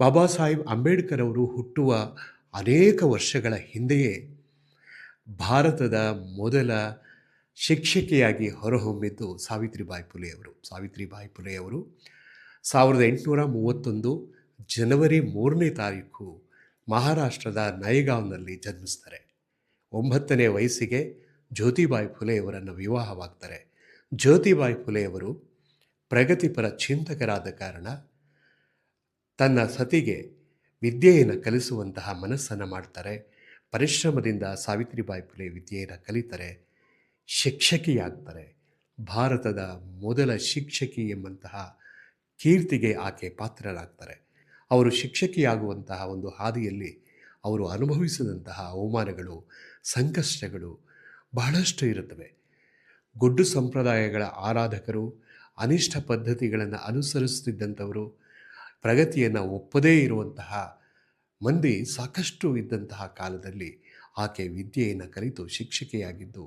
ಬಾಬಾ ಸಾಹೇಬ್ ಅಂಬೇಡ್ಕರ್ ಅವರು ಹುಟ್ಟುವ ಅನೇಕ ವರ್ಷಗಳ ಹಿಂದೆಯೇ ಭಾರತದ ಮೊದಲ ಶಿಕ್ಷಕಿಯಾಗಿ ಹೊರಹೊಮ್ಮಿದ್ದು ಸಾವಿತ್ರಿಬಾಯಿ ಫುಲೆಯವರು ಸಾವಿತ್ರಿಬಾಯಿ ಪುಲೆಯವರು ಸಾವಿರದ ಎಂಟುನೂರ ಮೂವತ್ತೊಂದು ಜನವರಿ ಮೂರನೇ ತಾರೀಕು ಮಹಾರಾಷ್ಟ್ರದ ನಯಗಾವ್ನಲ್ಲಿ ಜನ್ಮಿಸ್ತಾರೆ. ಒಂಬತ್ತನೇ ವಯಸ್ಸಿಗೆ ಜ್ಯೋತಿಬಾಯಿ ಫುಲೆಯವರನ್ನು ವಿವಾಹವಾಗ್ತಾರೆ. ಜ್ಯೋತಿಬಾಯಿ ಫುಲೆಯವರು ಪ್ರಗತಿಪರ ಚಿಂತಕರಾದ ಕಾರಣ ತನ್ನ ಸತಿಗೆ ವಿದ್ಯೆಯನ್ನು ಕಲಿಸುವಂತಹ ಮನಸ್ಸನ್ನು ಮಾಡ್ತಾರೆ. ಪರಿಶ್ರಮದಿಂದ ಸಾವಿತ್ರಿಬಾಯಿ ಫುಲೆ ವಿದ್ಯೆಯನ್ನು ಕಲಿತಾರೆ, ಶಿಕ್ಷಕಿಯಾಗ್ತಾರೆ. ಭಾರತದ ಮೊದಲ ಶಿಕ್ಷಕಿ ಎಂಬಂತಹ ಕೀರ್ತಿಗೆ ಆಕೆ ಪಾತ್ರರಾಗ್ತಾರೆ. ಅವರು ಶಿಕ್ಷಕಿಯಾಗುವಂತಹ ಒಂದು ಹಾದಿಯಲ್ಲಿ ಅವರು ಅನುಭವಿಸಿದಂತಹ ಅವಮಾನಗಳು, ಸಂಕಷ್ಟಗಳು ಬಹಳಷ್ಟು ಇರುತ್ತವೆ. ಗೊಡ್ಡು ಸಂಪ್ರದಾಯಗಳ ಆರಾಧಕರು, ಅನಿಷ್ಟ ಪದ್ಧತಿಗಳನ್ನು ಅನುಸರಿಸುತ್ತಿದ್ದಂಥವರು ಪ್ರಗತಿಯನ್ನು ಒಪ್ಪದೇ ಇರುವಂತಹ ಮಂದಿ ಸಾಕಷ್ಟು ಇದ್ದಂತಹ ಕಾಲದಲ್ಲಿ ಆಕೆ ವಿದ್ಯೆಯನ್ನು ಕಲಿತು ಶಿಕ್ಷಕಿಯಾಗಿದ್ದು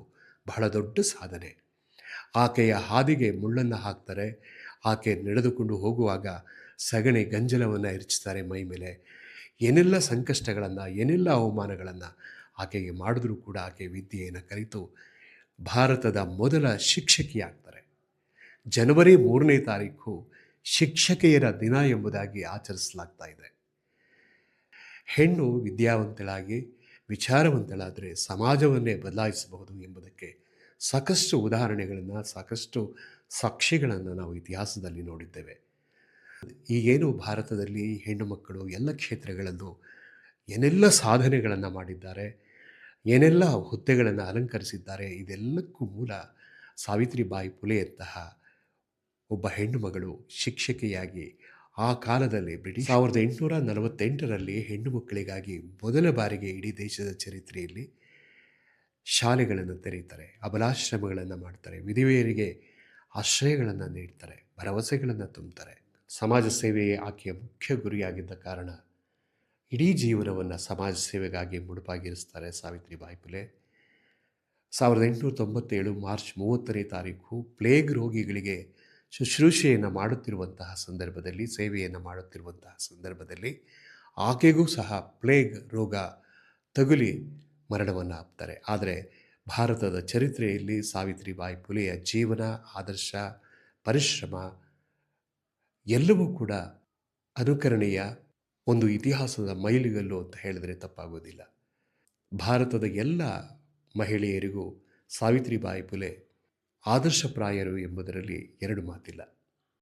ಬಹಳ ದೊಡ್ಡ ಸಾಧನೆ. ಆಕೆಯ ಹಾದಿಗೆ ಮುಳ್ಳನ್ನು ಹಾಕ್ತಾರೆ. ಆಕೆ ನಡೆದುಕೊಂಡು ಹೋಗುವಾಗ ಸಗಣಿ ಗಂಜಲವನ್ನು ಎರಚ್ತಾರೆ ಮೈ ಮೇಲೆ. ಏನೆಲ್ಲ ಸಂಕಷ್ಟಗಳನ್ನು, ಏನೆಲ್ಲ ಅವಮಾನಗಳನ್ನು ಆಕೆಗೆ ಮಾಡಿದ್ರೂ ಕೂಡ ಆಕೆ ವಿದ್ಯೆಯನ್ನು ಕಲಿತು ಭಾರತದ ಮೊದಲ ಶಿಕ್ಷಕಿಯಾಗ್ತಾರೆ. ಜನವರಿ ಮೂರನೇ ತಾರೀಕು ಶಿಕ್ಷಕಿಯರ ದಿನ ಎಂಬುದಾಗಿ ಆಚರಿಸಲಾಗ್ತಾ ಇದೆ. ಹೆಣ್ಣು ವಿದ್ಯಾವಂತಳಾಗಿ ವಿಚಾರವಂತಳಾದರೆ ಸಮಾಜವನ್ನೇ ಬದಲಾಯಿಸಬಹುದು ಎಂಬುದಕ್ಕೆ ಸಾಕಷ್ಟು ಉದಾಹರಣೆಗಳನ್ನು, ಸಾಕಷ್ಟು ಸಾಕ್ಷಿಗಳನ್ನು ನಾವು ಇತಿಹಾಸದಲ್ಲಿ ನೋಡಿದ್ದೇವೆ. ಈಗೇನು ಭಾರತದಲ್ಲಿ ಹೆಣ್ಣು ಮಕ್ಕಳು ಎಲ್ಲ ಕ್ಷೇತ್ರಗಳಲ್ಲೂ ಏನೆಲ್ಲ ಸಾಧನೆಗಳನ್ನು ಮಾಡಿದ್ದಾರೆ, ಏನೆಲ್ಲ ಹುದ್ದೆಗಳನ್ನು ಅಲಂಕರಿಸಿದ್ದಾರೆ, ಇದೆಲ್ಲಕ್ಕೂ ಮೂಲ ಸಾವಿತ್ರಿಬಾಯಿ ಫುಲೆಯಂತಹ ಒಬ್ಬ ಹೆಣ್ಣು ಮಗಳು ಶಿಕ್ಷಕಿಯಾಗಿ ಆ ಕಾಲದಲ್ಲಿ ಬ್ರಿಟಿಷ್ ಸಾವಿರದ ಎಂಟುನೂರ ನಲವತ್ತೆಂಟರಲ್ಲಿ ಹೆಣ್ಣು ಮಕ್ಕಳಿಗಾಗಿ ಮೊದಲ ಬಾರಿಗೆ ಇಡೀ ದೇಶದ ಚರಿತ್ರೆಯಲ್ಲಿ ಶಾಲೆಗಳನ್ನು ತೆರೀತಾರೆ ಅಬಲಾಶ್ರಮಗಳನ್ನು ಮಾಡ್ತಾರೆ, ವಿಧವೆಯರಿಗೆ ಆಶ್ರಯಗಳನ್ನು ನೀಡ್ತಾರೆ, ಭರವಸೆಗಳನ್ನು ತುಂಬುತ್ತಾರೆ. ಸಮಾಜ ಸೇವೆಯೇ ಆಕೆಯ ಮುಖ್ಯ ಗುರಿಯಾಗಿದ್ದ ಕಾರಣ ಇಡೀ ಜೀವನವನ್ನು ಸಮಾಜ ಸೇವೆಗಾಗಿ ಮುಡುಪಾಗಿರಿಸ್ತಾರೆ ಸಾವಿತ್ರಿ ಫುಲೆ ಸಾವಿರದ ಎಂಟುನೂರ ತೊಂಬತ್ತೇಳು ಮಾರ್ಚ್ ಮೂವತ್ತನೇ ತಾರೀಕು ಪ್ಲೇಗ್ ರೋಗಿಗಳಿಗೆ ಶುಶ್ರೂಷೆಯನ್ನು ಮಾಡುತ್ತಿರುವಂತಹ ಸಂದರ್ಭದಲ್ಲಿ, ಸೇವೆಯನ್ನು ಮಾಡುತ್ತಿರುವಂತಹ ಸಂದರ್ಭದಲ್ಲಿ ಆಕೆಗೂ ಸಹ ಪ್ಲೇಗ್ ರೋಗ ತಗುಲಿ ಮರಣವನ್ನು ಆಪ್ತಾರೆ ಆದರೆ ಭಾರತದ ಚರಿತ್ರೆಯಲ್ಲಿ ಸಾವಿತ್ರಿಬಾಯಿ ಫುಲೆಯ ಜೀವನ, ಆದರ್ಶ, ಪರಿಶ್ರಮ ಎಲ್ಲವೂ ಕೂಡ ಅನುಕರಣೀಯ ಒಂದು ಇತಿಹಾಸದ ಮೈಲಿಗಲ್ಲು ಅಂತ ಹೇಳಿದರೆ ತಪ್ಪಾಗೋದಿಲ್ಲ. ಭಾರತದ ಎಲ್ಲ ಮಹಿಳೆಯರಿಗೂ ಸಾವಿತ್ರಿಬಾಯಿ ಫುಲೆ ಆದರ್ಶಪ್ರಾಯರು ಎಂಬುದರಲ್ಲಿ ಎರಡು ಮಾತಿಲ್ಲ.